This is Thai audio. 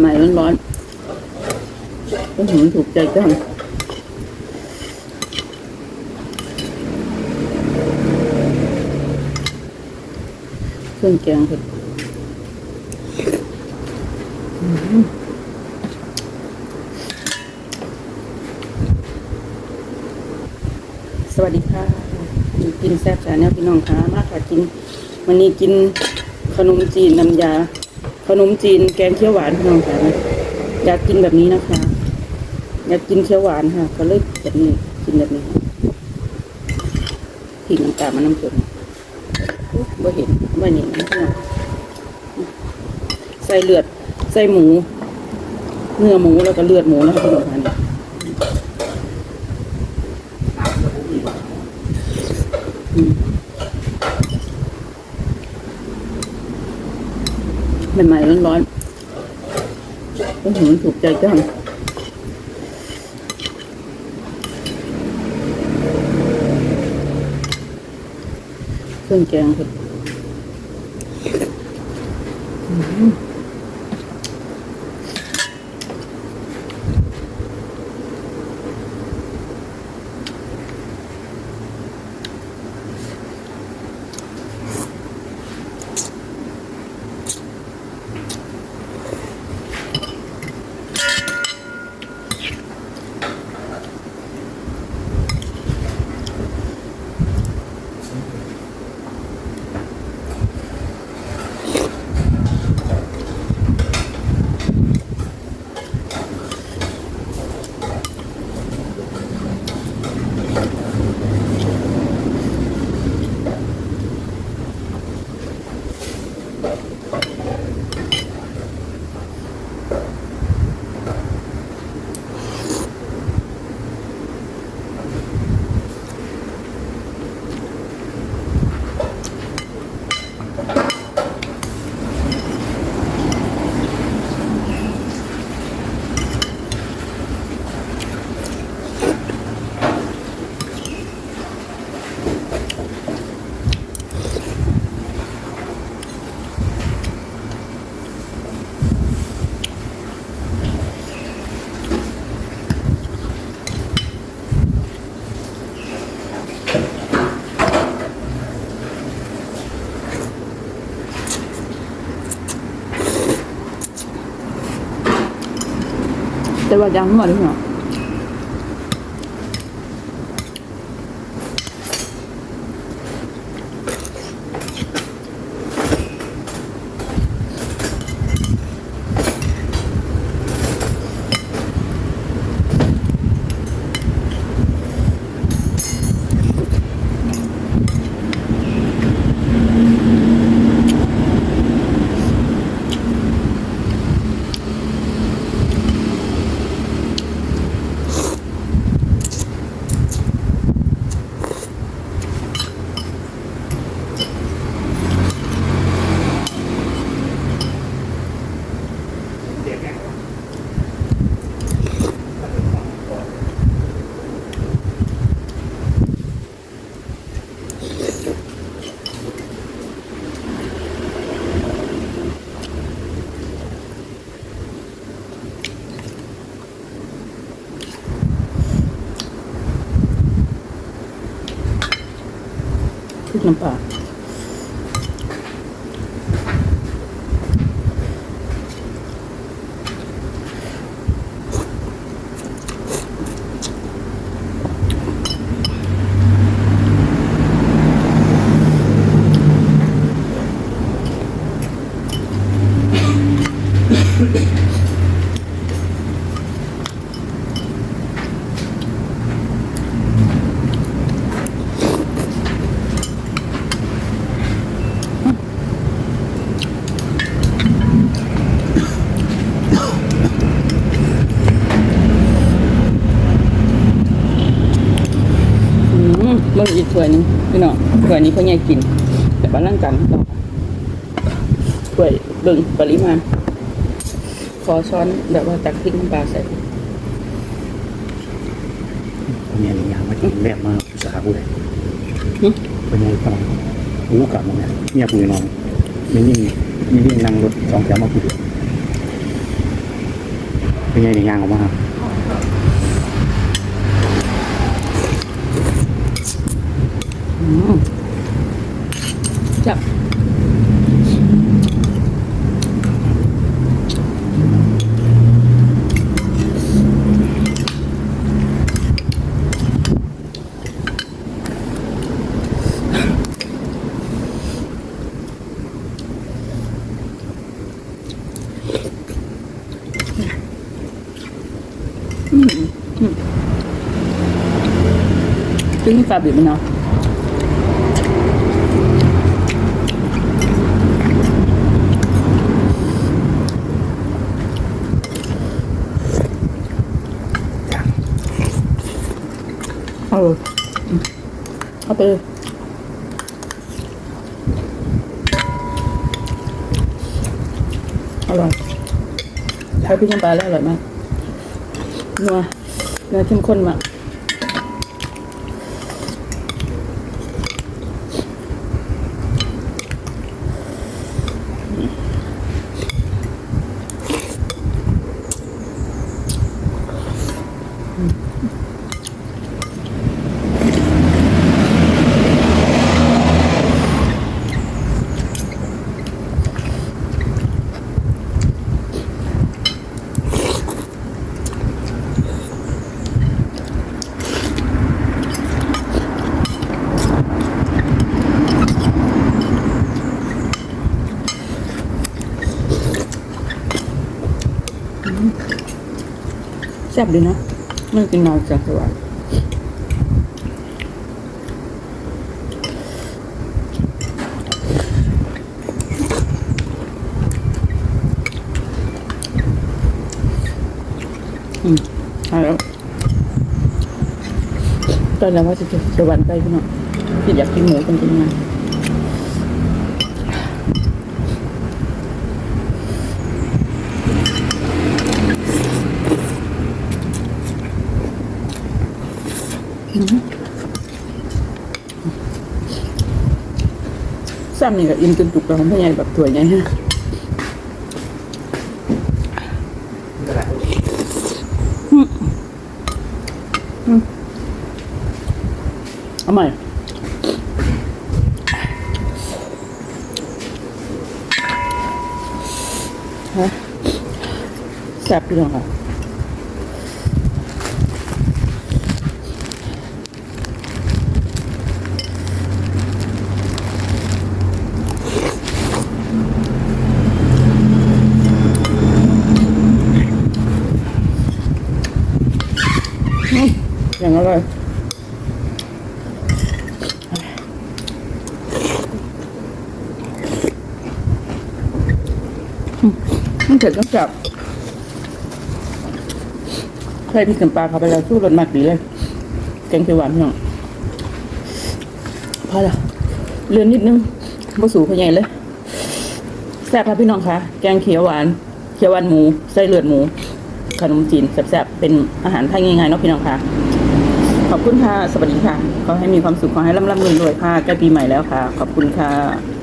ใหม่ๆร้อนๆโอ้โหถูกใจจังเครื่องแกงเผ็ดสวัสดีค่ะ กินแซ่บจาเนี่ยพี่น้องค่ะ มาค่ะกิน วันนี้กินขนมจีนน้ำยา ขนมจีนแกงเขียวหวานพี่น้องค่ะอยากกินแบบนี้นะคะ อยากกินเขียวหวานค่ะ ก็เลยแบบนี้กินแบบนี้ผิงน้ำตาลมาน้ำเกลืออุ๊ยบ่เห็นบ่เห็นนะพี่น้องใส่เลือดใส่หมู เนื้อหมูแล้วก็เลือดหมูนะคะพี่น้องค่ะ ใหม่ๆร้อนๆโอ้โหถูกใจจังเครื่องแกงครับ พริกน้ำ ปลาอืม เมื่ออีกถ้วยหนึงพี่น้องถ้วยนี้เขาแยกกิน แต่บ้านร่างกันต้องถ้วยเบิ่งปริมาณขอช้อนแบบว่าตักพริกน้ำปลาใส่เนี่ยนี่ยางมากินแรกมาอุตสาห์กูเลยหึเป็นไงฝรั่งรู้กลับมาเนี่ยเนี่ยปุยนอนไม่ยิ่งไม่ยิ่งนั่งรถสองแถวมาคุยเป็นไงในยางออกมาครับ อืม จับซึ่งปลาบิบ เอาเลยอืมเอาไปเลยอร่อยใช้พริกน้ำปลาแล้วอร่อยมากนัวเนื้อเข้มข้นมาก ซ่บดีนะไม่กินนานจากสวรรค์อืมเอาแล้วตอนแรกว่าจะจะวรรค์ไปพี่น้องที่อยากกินหมูจริงๆนะ แซ้ำนี่ก็อิ่มจนจุกแล้วไม่ใหญ่แบบถั่วใหญ่ฮะอืมอืมเอาใหม่แซ่บพี่น้องค่ะ อย่างอร่อยมันเผ็ดต้องจับใส่พริกน้ำปลาเข้าไปแล้วสู้รสมากดีเลยแกงเขียวหวานพี่น้องพอล้วเลือนนิดนึงผสูพอใหญ่เลยแซ่บครับพี่น้องคะแกงเขียวหวาน เขียวหวานหมูไส้เลือดหมู ขนมจีนแซ่บๆเป็นอาหารไทยง่ายๆเนาะพี่น้องค่ะ ขอบคุณค่ะ สวัสดีค่ะ ขอให้มีความสุข ขอให้ร่ำๆรวยค่ะ ใกล้ปีใหม่แล้วค่ะ ขอบคุณค่ะ